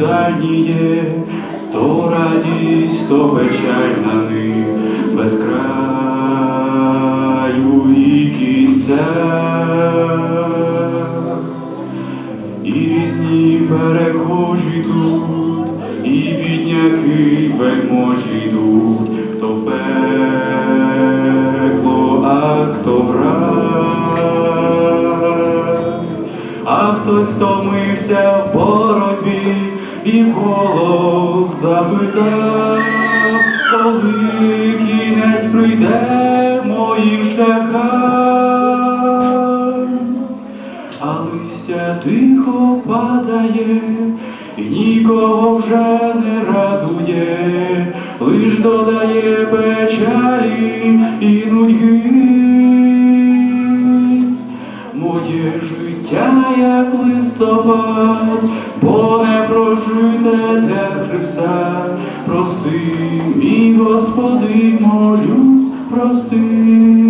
печальніє, то радість, то печаль на них без краю і кінця. І різні перехожі тут, і бідняки вельможі йдуть, хто в пекло, а хто в рай. А хтось втомився в боротьбі і вголос запитав, коли кінець прийде моїм шляхам. А листя тихо падає, і нікого вже не радує, лиш додає печалі і нудьги. Моє життя як листопад, бо не прожите для Христа. Прости, мій Господи, молю, прости.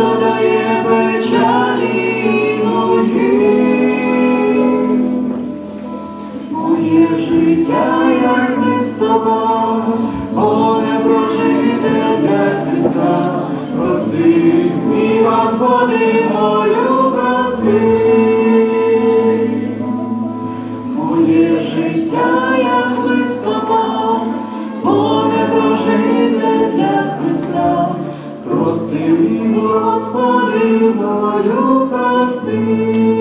лиш додає печалі нудьги. Моє життя як листопад, не прожите для Христа. Прости, мій Господи, молю, прости. Моє життя як листопад, не прожите для Христа. Господи, молю, прости.